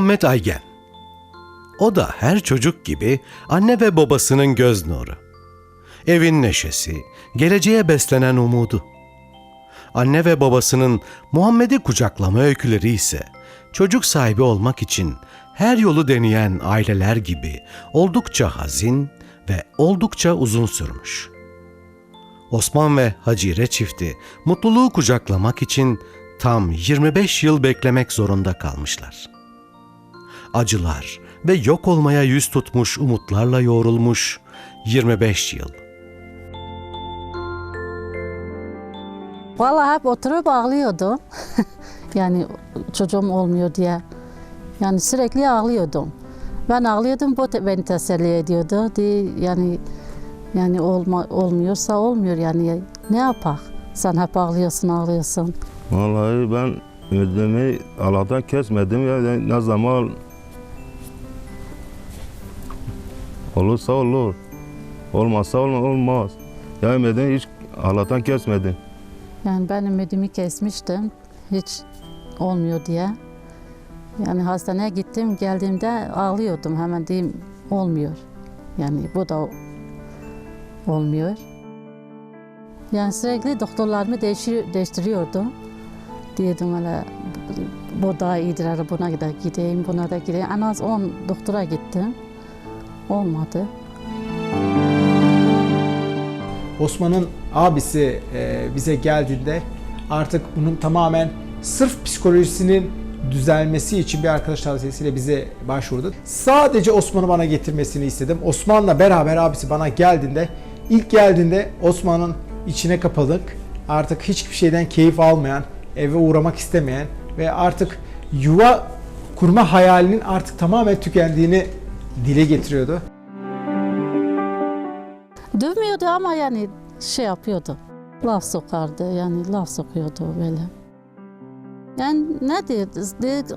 Muhammed Aygen. O da her çocuk gibi anne ve babasının göz nuru. Evin neşesi, geleceğe beslenen umudu. Anne ve babasının Muhammed'i kucaklama öyküleri ise çocuk sahibi olmak için her yolu deneyen aileler gibi oldukça hazin ve oldukça uzun sürmüş. Osman ve Hacire çifti mutluluğu kucaklamak için tam 25 yıl beklemek zorunda kalmışlar. Acılar ve yok olmaya yüz tutmuş umutlarla yoğrulmuş 25 yıl. Vallahi hep oturup ağlıyordum. yani çocuğum olmuyor diye. Yani sürekli ağlıyordum. Ben ağlıyordum, bu beni teselli ediyordu. Di, yani yani olma, olmuyorsa olmuyor yani ne yapak? Sen hep ağlıyorsun, ağlıyorsun. Vallahi ben ümidimi Allah'tan kesmedim ya ne zaman olursa olur. Olmazsa olma- olmaz. Ya ümidimi hiç Allah'tan kesmedim. Yani ben ümidimi kesmiştim. Hiç olmuyor diye. Yani hastaneye gittim, geldiğimde ağlıyordum. Hemen diyeyim olmuyor. Yani bu da olmuyor. Yani sürekli doktorlarımı değişir, değiştiriyordum. Diyordum öyle bu daha iyidir, hele buna da gideyim, buna da gideyim. En az 10 doktora gittim. Olmadı. Osman'ın abisi e, bize geldiğinde artık bunun tamamen sırf psikolojisinin düzelmesi için bir arkadaş tavsiyesiyle bize başvurdu. Sadece Osman'ı bana getirmesini istedim. Osman'la beraber abisi bana geldiğinde ilk geldiğinde Osman'ın içine kapalık, artık hiçbir şeyden keyif almayan, eve uğramak istemeyen ve artık yuva kurma hayalinin artık tamamen tükendiğini dile getiriyordu. Dövmüyordu ama yani şey yapıyordu. Laf sokardı yani laf sokuyordu böyle. Yani ne diyor?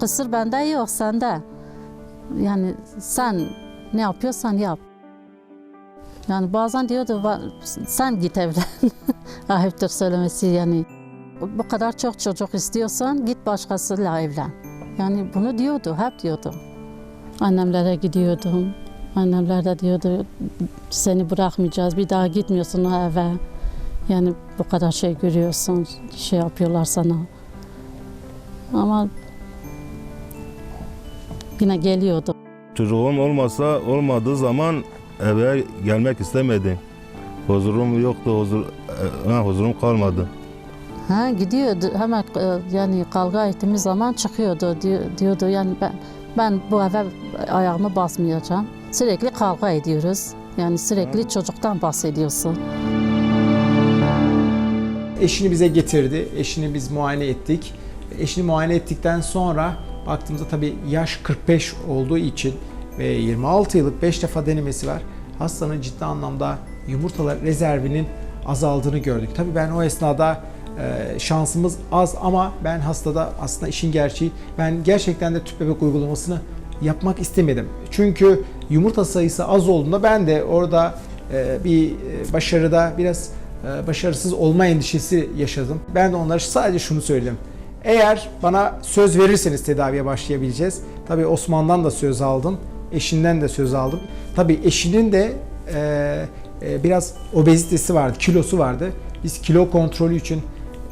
Kısır bende yok sende. Yani sen ne yapıyorsan yap. Yani bazen diyordu "Va- sen git evlen. Ayıptır söylemesi yani. Bu kadar çok çocuk istiyorsan git başkasıyla evlen. Yani bunu diyordu, hep diyordu. Annemlere gidiyordum. Annemler de diyordu seni bırakmayacağız, bir daha gitmiyorsun o eve. Yani bu kadar şey görüyorsun, şey yapıyorlar sana. Ama yine geliyordu. Çocuğum olmasa olmadığı zaman eve gelmek istemedim. Huzurum yoktu, huzur, e, ha, huzurum kalmadı. Ha gidiyordu hemen e, yani kavga ettiğimiz zaman çıkıyordu diyor, diyordu yani ben ben bu eve ayağımı basmayacağım. Sürekli kavga ediyoruz. Yani sürekli çocuktan bahsediyorsun. Eşini bize getirdi. Eşini biz muayene ettik. Eşini muayene ettikten sonra baktığımızda tabii yaş 45 olduğu için ve 26 yıllık 5 defa denemesi var. Hastanın ciddi anlamda yumurtalar rezervinin azaldığını gördük. Tabii ben o esnada e, şansımız az ama ben hastada aslında işin gerçeği ben gerçekten de tüp bebek uygulamasını yapmak istemedim. Çünkü yumurta sayısı az olduğunda ben de orada e, bir e, başarıda biraz e, başarısız olma endişesi yaşadım. Ben de onlara sadece şunu söyledim. Eğer bana söz verirseniz tedaviye başlayabileceğiz. Tabii Osman'dan da söz aldım. Eşinden de söz aldım. Tabii eşinin de biraz obezitesi vardı, kilosu vardı. Biz kilo kontrolü için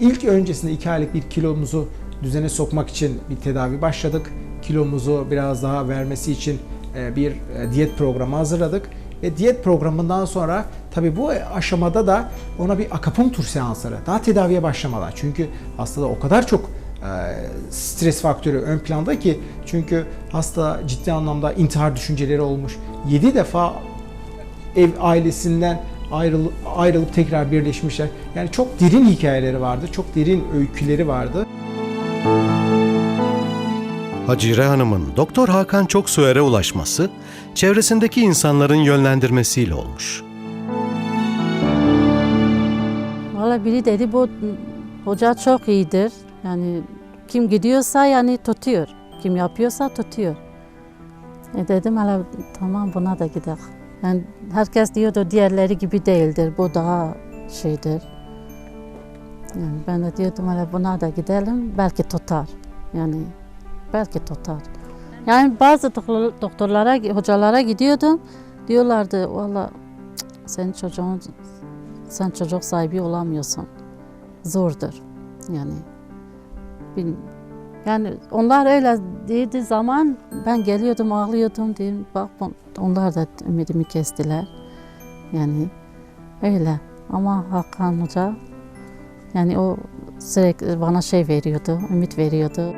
ilk öncesinde 2 aylık bir kilomuzu düzene sokmak için bir tedavi başladık. Kilomuzu biraz daha vermesi için e, bir e, diyet programı hazırladık. Ve diyet programından sonra tabii bu aşamada da ona bir akupunktur seansları daha tedaviye başlamadan. Çünkü hastada o kadar çok e, stres faktörü ön planda ki çünkü hasta ciddi anlamda intihar düşünceleri olmuş. 7 defa ev ailesinden ayrılıp, ayrılıp tekrar birleşmişler. Yani çok derin hikayeleri vardı, çok derin öyküleri vardı. Hacire Hanım'ın Doktor Hakan Çoksoyer'e ulaşması, çevresindeki insanların yönlendirmesiyle olmuş. Valla biri dedi bu hoca çok iyidir. Yani kim gidiyorsa yani tutuyor. Kim yapıyorsa tutuyor. E dedim hele tamam buna da gidelim. Yani herkes diyordu diğerleri gibi değildir. Bu daha şeydir. Yani ben de diyordum hele buna da gidelim. Belki tutar. Yani belki tutar. Yani bazı doktor- doktorlara, hocalara gidiyordum. Diyorlardı valla senin çocuğun, sen çocuk sahibi olamıyorsun. Zordur. Yani bil- yani onlar öyle dediği zaman ben geliyordum ağlıyordum diyeyim bak on- onlar da ümidimi kestiler. Yani öyle ama Hakan Hoca yani o sürekli bana şey veriyordu, ümit veriyordu.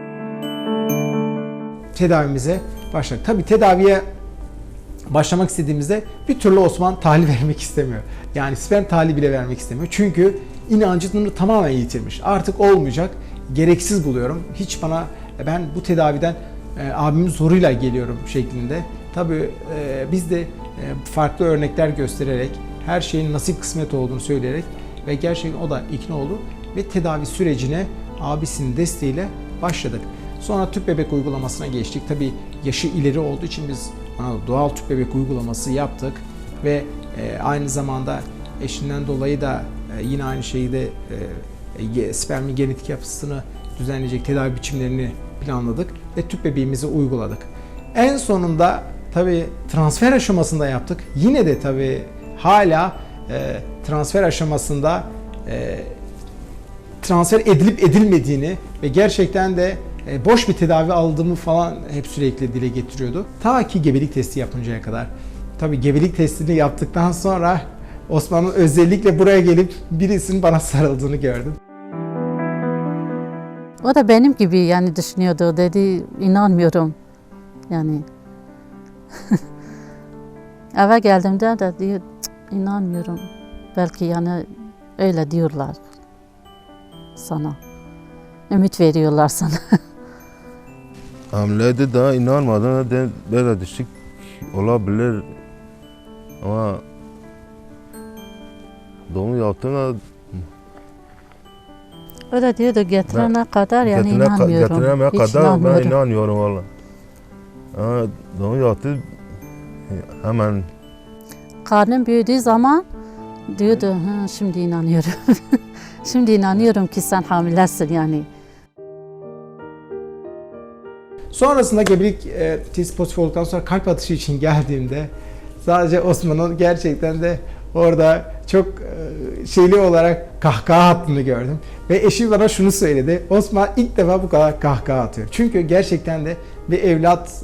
tedavimize başladık. Tabii tedaviye başlamak istediğimizde bir türlü Osman tahlil vermek istemiyor. Yani sperm tahlili bile vermek istemiyor. Çünkü inancını tamamen yitirmiş. Artık olmayacak. Gereksiz buluyorum. Hiç bana ben bu tedaviden e, abimin zoruyla geliyorum şeklinde. Tabii e, biz de e, farklı örnekler göstererek her şeyin nasip kısmet olduğunu söyleyerek ve gerçekten o da ikna oldu ve tedavi sürecine abisinin desteğiyle başladık. Sonra tüp bebek uygulamasına geçtik. Tabii yaşı ileri olduğu için biz doğal tüp bebek uygulaması yaptık ve e, aynı zamanda eşinden dolayı da e, yine aynı şeyde e, e, spermin genetik yapısını düzenleyecek tedavi biçimlerini planladık ve tüp bebeğimizi uyguladık. En sonunda tabii transfer aşamasında yaptık. Yine de tabii hala e, transfer aşamasında e, transfer edilip edilmediğini ve gerçekten de e, boş bir tedavi aldığımı falan hep sürekli dile getiriyordu. Ta ki gebelik testi yapıncaya kadar. Tabii gebelik testini yaptıktan sonra Osman'ın özellikle buraya gelip birisinin bana sarıldığını gördüm. O da benim gibi yani düşünüyordu. Dedi inanmıyorum. Yani eve geldiğimde de diyor "Cık, inanmıyorum. Belki yani öyle diyorlar sana. Ümit veriyorlar sana. Hamlede daha inanmadan da böyle düşük olabilir. Ama doğum yaptığına O da diyordu getirene kadar yani getirene, inanmıyorum. getirene Hiç kadar ben inanmıyorum. inanıyorum valla. Ama doğum yaptı hemen Karnım büyüdüğü zaman diyordu "Hı, şimdi inanıyorum. şimdi inanıyorum ki sen hamilesin yani. Sonrasında gebelik e, testi pozitif olduktan sonra kalp atışı için geldiğimde sadece Osman'ın gerçekten de orada çok e, şeyli olarak kahkaha attığını gördüm. Ve eşi bana şunu söyledi. Osman ilk defa bu kadar kahkaha atıyor. Çünkü gerçekten de bir evlat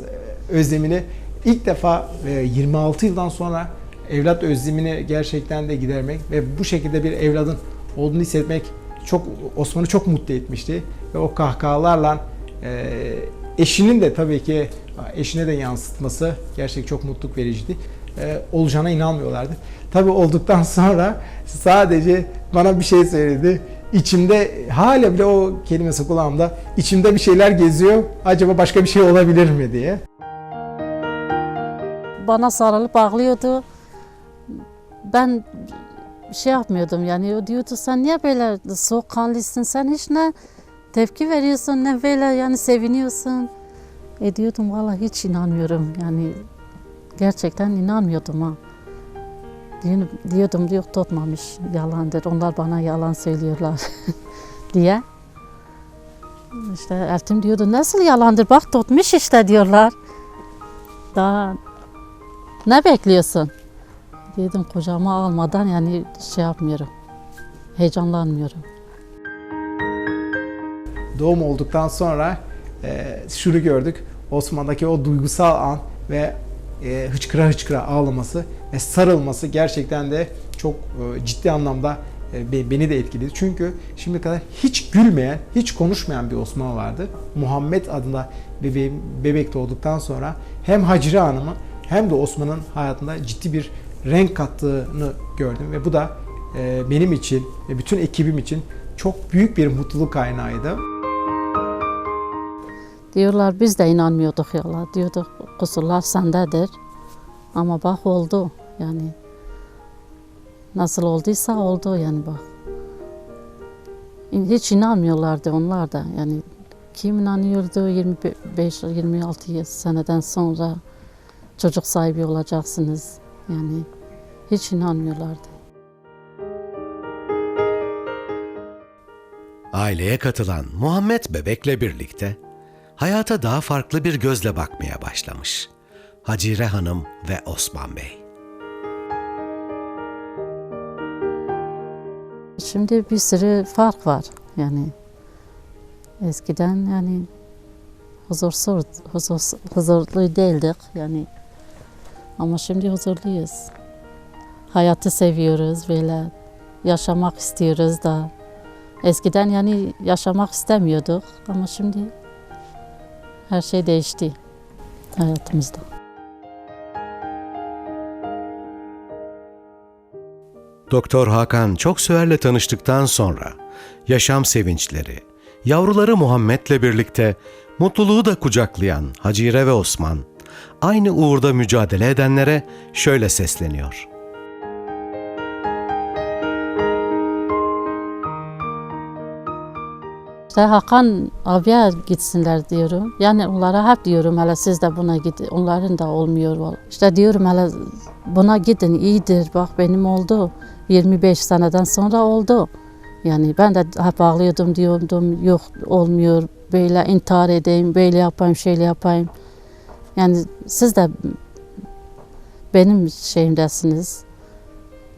e, özlemini ilk defa e, 26 yıldan sonra evlat özlemini gerçekten de gidermek ve bu şekilde bir evladın olduğunu hissetmek çok Osman'ı çok mutlu etmişti ve o kahkahalarla e, eşinin de tabii ki eşine de yansıtması gerçekten çok mutluluk vericiydi. E, olacağına inanmıyorlardı. Tabii olduktan sonra sadece bana bir şey söyledi. İçimde hala bile o kelimesi kulağımda içimde bir şeyler geziyor. Acaba başka bir şey olabilir mi diye. Bana sarılıp ağlıyordu. Ben şey yapmıyordum yani o diyordu sen niye böyle soğukkanlısın sen hiç ne tepki veriyorsun ne böyle yani seviniyorsun. E diyordum valla hiç inanmıyorum yani gerçekten inanmıyordum ha. Diyordum, diyordum yok tutmamış yalandır onlar bana yalan söylüyorlar diye. İşte Eltim diyordu nasıl yalandır bak tutmuş işte diyorlar. Daha ne bekliyorsun? Dedim kocama almadan yani şey yapmıyorum. Heyecanlanmıyorum. Doğum olduktan sonra e, şunu gördük. Osman'daki o duygusal an ve e, hıçkıra hıçkıra ağlaması ve sarılması gerçekten de çok e, ciddi anlamda e, be- beni de etkiledi. Çünkü şimdiye kadar hiç gülmeyen, hiç konuşmayan bir Osman vardı. Muhammed adında bebeğim, bebek doğduktan sonra hem Hacire Hanım'ı hem de Osman'ın hayatında ciddi bir renk kattığını gördüm ve bu da e, benim için ve bütün ekibim için çok büyük bir mutluluk kaynağıydı. Diyorlar biz de inanmıyorduk yola. Diyorduk kusurlar sendedir. Ama bak oldu yani. Nasıl olduysa oldu yani bak. Hiç inanmıyorlardı onlar da yani. Kim inanıyordu 25-26 seneden sonra çocuk sahibi olacaksınız. Yani hiç inanmıyorlardı. Aileye katılan Muhammed Bebek'le birlikte hayata daha farklı bir gözle bakmaya başlamış. Hacire Hanım ve Osman Bey. Şimdi bir sürü fark var yani. Eskiden yani huzursuz, huzur, huzurlu değildik yani. Ama şimdi huzurluyuz. Hayatı seviyoruz böyle. Yaşamak istiyoruz da. Eskiden yani yaşamak istemiyorduk ama şimdi her şey değişti hayatımızda. Doktor Hakan Çoksüer'le tanıştıktan sonra yaşam sevinçleri, yavruları Muhammed'le birlikte mutluluğu da kucaklayan Hacire ve Osman, aynı uğurda mücadele edenlere şöyle sesleniyor. İşte Hakan abiye gitsinler diyorum. Yani onlara hep diyorum hele siz de buna gidin. Onların da olmuyor. İşte diyorum hele buna gidin iyidir. Bak benim oldu. 25 seneden sonra oldu. Yani ben de hep ağlıyordum diyordum yok olmuyor. Böyle intihar edeyim, böyle yapayım, şöyle yapayım. Yani siz de benim şeyimdesiniz.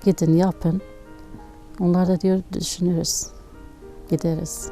Gidin yapın. Onlar da diyor düşünürüz. Gideriz.